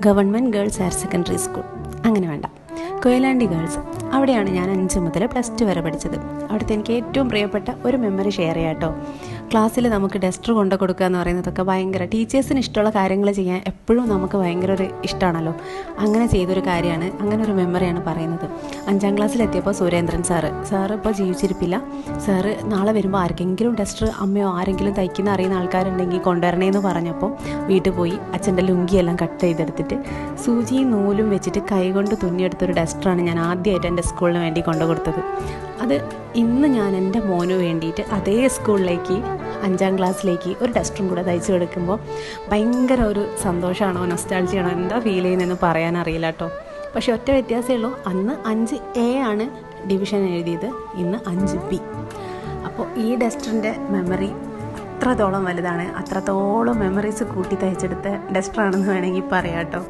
Government girls higher secondary school. അങ്ങനെ വേണ്ട. Koyilandy girls. അവിടെയാണ് ഞാൻ അഞ്ച് മുതൽ പ്ലസ് ടു വരെ പഠിച്ചത്. അവിടുത്തെ എനിക്ക് ഏറ്റവും പ്രിയപ്പെട്ട ഒരു മെമ്മറി ഷെയർ ചെയ്യാം കേട്ടോ ക്ലാസ്സിൽ നമുക്ക് ഡസ്റ്റർ കൊണ്ടു കൊടുക്കുക എന്ന് പറയുന്നതൊക്കെ ഭയങ്കര ടീച്ചേഴ്സിന് ഇഷ്ടമുള്ള കാര്യങ്ങൾ ചെയ്യാൻ എപ്പോഴും നമുക്ക് ഭയങ്കര ഒരു ഇഷ്ടമാണല്ലോ അങ്ങനെ ചെയ്തൊരു കാര്യമാണ് അങ്ങനെ ഒരു മെമ്മറിയാണ് പറയുന്നത്. അഞ്ചാം ക്ലാസ്സിലെത്തിയപ്പോൾ സുരേന്ദ്രൻ സാറ്. സാറ് ഇപ്പോൾ ജീവിച്ചിരിപ്പില്ല. സാറ് നാളെ വരുമ്പോൾ ആർക്കെങ്കിലും ഡസ്റ്റർ അമ്മയോ ആരെങ്കിലും തയ്ക്കുന്ന അറിയുന്ന ആൾക്കാരുണ്ടെങ്കിൽ കൊണ്ടുവരണേ എന്ന് പറഞ്ഞപ്പോൾ വീട്ടിൽ പോയി അച്ഛന്റെ ലുങ്കിയെല്ലാം കട്ട് ചെയ്തെടുത്തിട്ട് സൂചിയും നൂലും വെച്ചിട്ട് കൈകൊണ്ട് തുന്നിയെടുത്തൊരു ഡസ്റ്ററാണ് ഞാൻ ആദ്യമായിട്ട് എന്റെ സ്കൂളിന് വേണ്ടി കൊണ്ടു കൊടുത്തത് അത് ഇന്ന് ഞാൻ എന്റെ മോന് വേണ്ടിയിട്ട് അതേ സ്കൂളിലേക്ക് അഞ്ചാം ക്ലാസ്സിലേക്ക് ഒരു ഡസ്റ്ററും കൂടെ തയ്ച്ചു കൊടുക്കുമ്പോൾ ഭയങ്കര ഒരു സന്തോഷമാണോ നൊസ്റ്റാൾജിയാണോ എന്താ ഫീൽ ചെയ്യുന്നതെന്ന് പറയാനറിയില്ല കേട്ടോ. പക്ഷെ ഒറ്റ വ്യത്യാസമേ ഉള്ളൂ. അന്ന് അഞ്ച് എ ആണ് ഡിവിഷൻ എഴുതിയത് ഇന്ന് അഞ്ച് ബി അപ്പോൾ ഈ ഡസ്റ്ററിന്റെ മെമ്മറി അത്രത്തോളം വലുതാണ്. അത്രത്തോളം മെമ്മറീസ് കൂട്ടി തയ്ച്ചെടുത്ത ഡസ്റ്ററാണെന്ന് വേണമെങ്കിൽ പറയാം കേട്ടോ.